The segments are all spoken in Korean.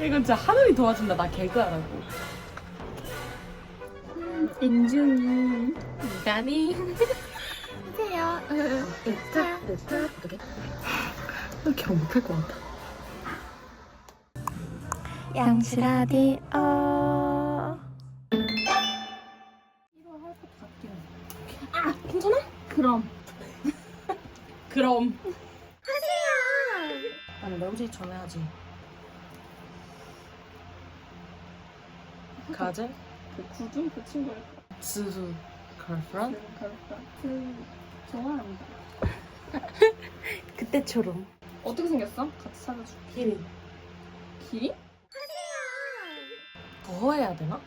이건 진짜 하늘이 도와준다. 나 개그하라고. 인중이 나니. 세요. 이렇게 못할 것 같아. 양치 라디오. 아, 괜찮아? 그럼 그럼. 하세요. 아니, 명지 전화해야지. 가제? 그 구중 그 친구를 스수 girlfriend? 그 좋아합니다. 그때처럼. 어떻게 생겼어? 같이 찾아줄게. 힐. 기? 더 해야 되나?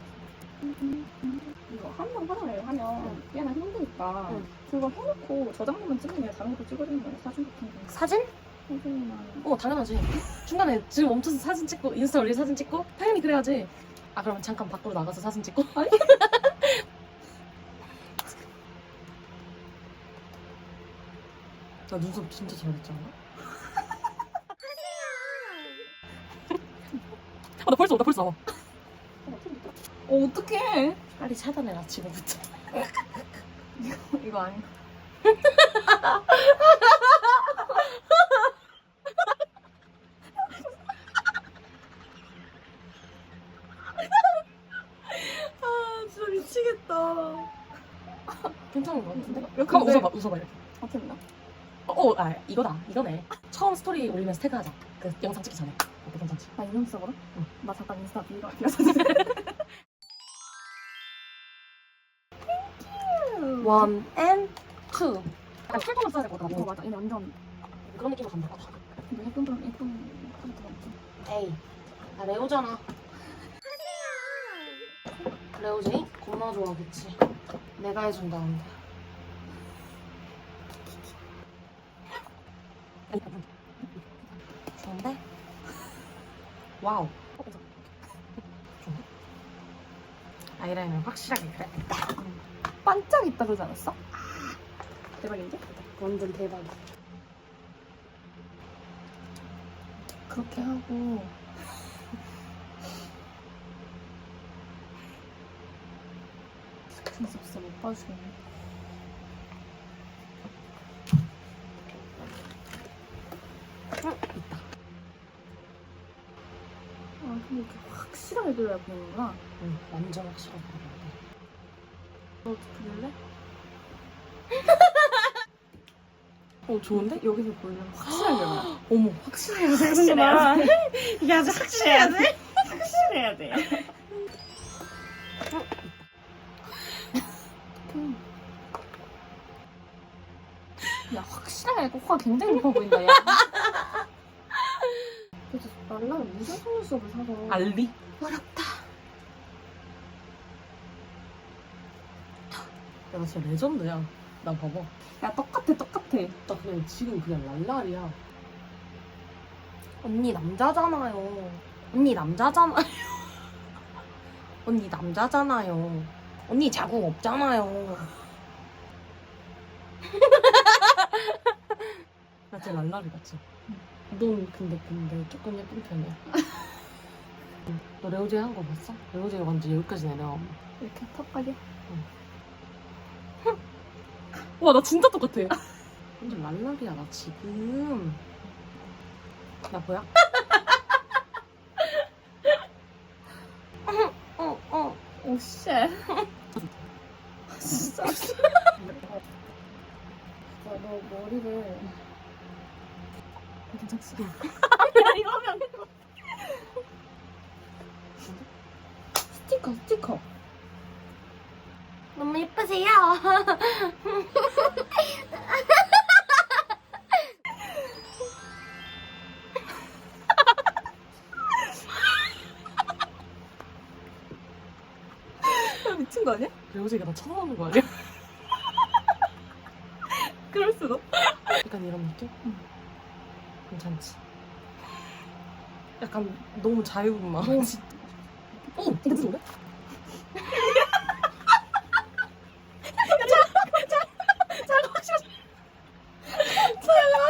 이거 한번 하나를 하면 꽤나 힘드니까 응. 그거 해놓고 저장료만 찍는 게 다른 것도 찍어주는 거야 사진 같은 거 사진? 사진이나 어, 당연하지. 중간에 지금 멈춰서 사진 찍고, 인스타 올리 사진 찍고, 당연히 그래야지. 아, 그러면 잠깐 밖으로 나가서 사진 찍고? 나 눈썹 진짜 잘했잖아. 아, 나 벌써, 나 벌써. 어, 어떡해 빨리 차단해라, 지금부터. 이거 아니야 아, 진짜 미치겠다. 괜찮은 것 같은데? 야, 한번 근데- 웃어봐, 웃어봐, 이렇게. 어떻나? 어, 어, 아, 이거다, 이거네. 처음 스토리 올리면서 태그하자. 그 영상 찍기 전에. 어때, 괜찮지? 나 이놈석으로? 응. 나 잠깐 인스타 비가 원앤 투. 약간 풀톤을 써야 될 것 같아. 어 맞아 얘네 완전 그런 느낌으로 간다. 근데 예쁜 분 예쁜 카드 많지 에이, 나 레오잖아. 레오제이? 겁나 좋아하겠지. 내가 해준다는데. 좋은데? 와우. 아이라인을 확실하게 그래. 반짝 있다 그러지 않았어? 대박인데? 완전 대박이야. 그렇게 하고 있다. 아 근데 이렇게 확실하게 그려야 보이는구나 응, 완전 확실하게. 너 그릴래? 어, 좋은데? 여기서 보이면 확실하게 그려 어머, 확실해야 되는구나. 이게 아주 확실해야 돼? 확실해야 돼 확실하게 코가 굉장히 높아 보인다 야 그래서 날라를 무슨 속눈썹을 사서 알리? 어렵다 야, 나 진짜 레전드야. 나 봐봐. 야 똑같아 똑같아 나 그냥 지금 그냥 랄랄이야. 언니 남자잖아요. 언니 남자잖아요. 언니 남자잖아요. 언니 자궁 없잖아요. 나 진짜 랄랄이 같지? 넌 근데 근데 조금 예쁜 편이야. 응. 너 레오제이 한거 봤어? 레오제이 완전 여기까지 내려와. 이렇게 턱까지 와, 나 진짜 똑같아. 완전 랄랄이야, 나 지금. 나 뭐야? 어, 어. 오 쉣 진짜 너 머리를 괜찮지? 이거 하면 안 돼. 스티커 스티커 너무 예쁘세요. 야, 미친 거 아니야? 레오제이가 나 쳐다보는 거 아니야? 그럴 수도 약간 이런 느낌? 괜찮지? 약간 너무 자유분만. 오, 오! 이거 무슨데?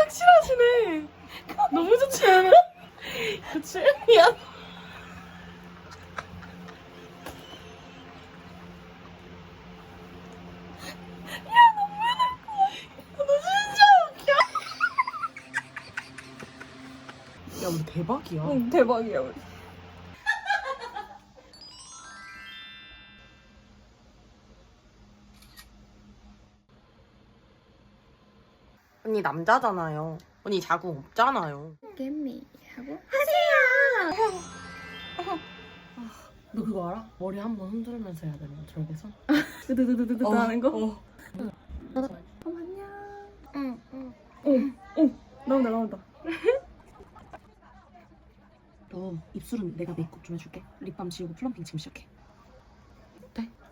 확실하시네. 너무 좋지 않아? 그치? 미안. 야 우리 대박이야. 응 대박이야 우리. 언니 남자잖아요. 언니 자국 없잖아요. 개미 하고 너 그거 알아? 머리 한 번 흔들면서 해야 되는 거 절개선? 드드드드드 어, 하는 거. 어. 어 안녕. 응, 응. 오 나온다 나온다. 너 입술은 내가 메이크업 좀 해줄게. 립밤 지우고 플럼핑 지금 시작해.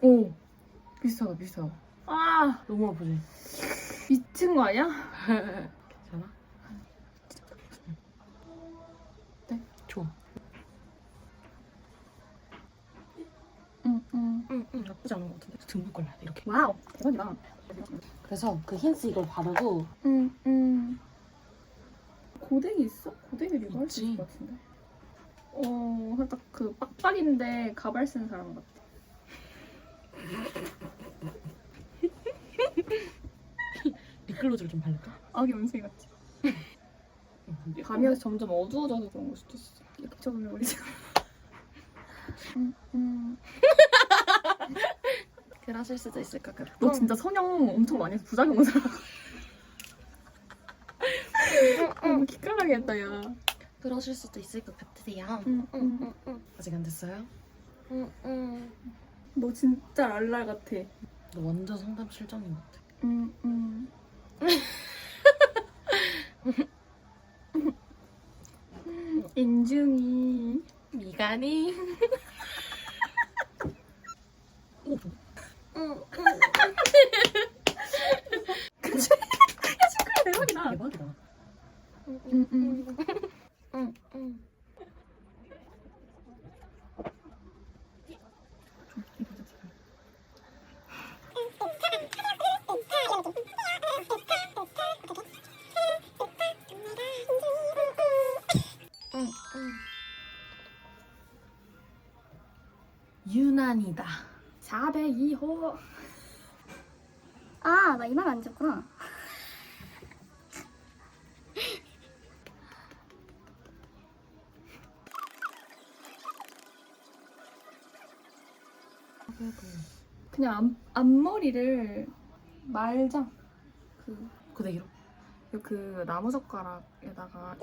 오 비슷하다 비슷하다. 아 너무 아프지? 미친 거 아니야? 괜찮아? 네. 좋아. 응응. 응, 응. 나쁘지 않은 것 같은데. 걸려야 돼, 이렇게. 와우 대박이다. 그래서 그 힌스 이걸 바르고 응 응. 고데기 있어? 고데기 할수 있지. 있을 것 같은데. 어 살짝 그 빡빡인데 가발 쓴 사람 같아. 립글로즈를 좀 바를까? 아기 원숭이 같지. 응. 밤이 점점 어두워져서 그런 걸 수도 있어. 이렇게 적으면 우리 지금. 음, 음. 그러실 수도 있을 것 같아. 너 진짜 성형 엄청 많이 해서 부작용 온 사람. 너무 기깔나게 했다 야. 그러실 수도 있을 것 같으세요. 응, 응. 응, 응. 아직 안 됐어요? 응, 응. 너 진짜 랄랄 같아. 너 완전 상담 실장님 같아. 응, 응. 인중이. 미간이. 유난이다. 402호. 아, 나 이만 안. 그래도 그냥 앞, 앞머리를 말자. 그, 그대로. 그 나무젓가락에다가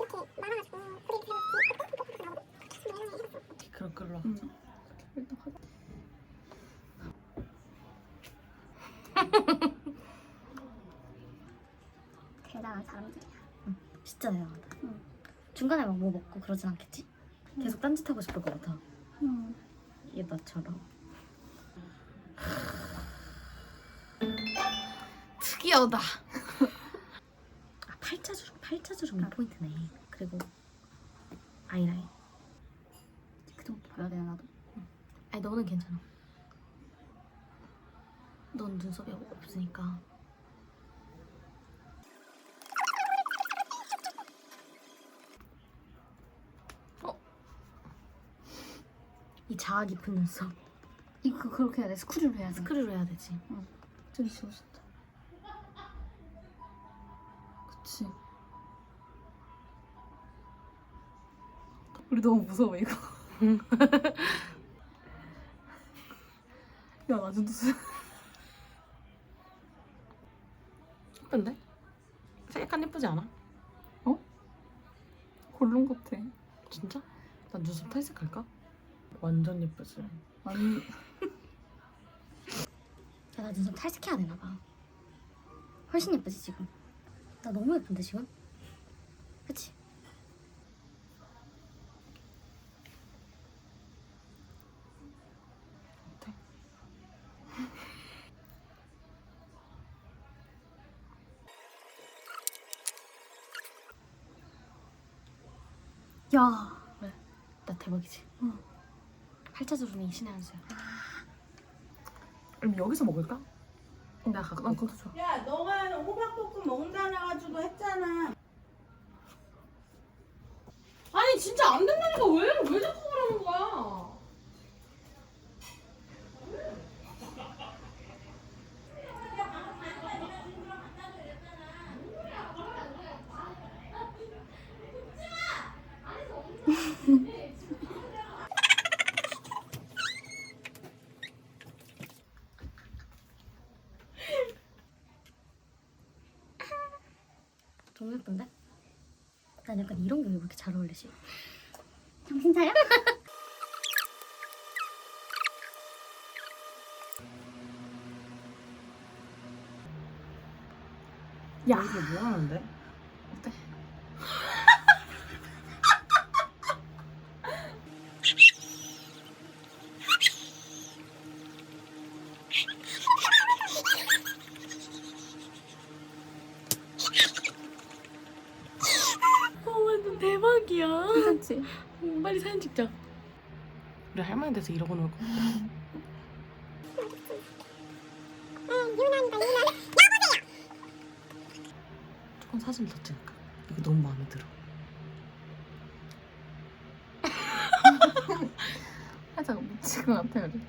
그럼 끌러. 음. 일단 하자. 대단한 사람들이야. 진짜 대단하다. 중간에 막 뭐 먹고 그러진 않겠지? 계속 딴짓하고 싶을 것 같아. 음. 얘 나처럼. 특이하다. 아 팔자주름, 팔자주름 포인트네. 그리고 아이라인. 그 정도 봐야 되나 나도? 아니 너는 괜찮아. 넌 눈썹이 없으니까. 어? 이 자아 깊은 눈썹 이거 그렇게 해야 돼. 스크류로 해야 돼. 스크류로 해야 되지. 좀 지워졌다. 그치. 우리 너무 무서워 이거. 야, 나 진짜 수- 예쁜데? 색깔 예쁘지 않아? 골룸 같아. 진짜? 난 눈썹 탈색할까? 완전 예쁘지. 아니, 야, 나 눈썹 탈색해야 되나 봐. 훨씬 예쁘지 지금. 나 너무 예쁜데 지금? 그치? 야, 나 대박이지. 팔자주름이 신의 한 수야. 그럼 여기서 먹을까? 나 가, 난 그것도 좋아. 야, 너가 호박볶음 먹는다 해가지고 했잖아. 아니 진짜 안 된다니까 왜? 왜 자꾸 그러는 거야? 너무 예쁜데? 난 약간 이렇게 잘 어울리지? 정신 차려? 야. 이게 뭐 하는데? 어 괜찮지? 음, 빨리 사진 찍자. 우리 할머니 돼서 이러고 놀 거. 조금 사진 더 찍을까? 이거 너무 마음에 들어. 살짝 묻힌 것 같아 우리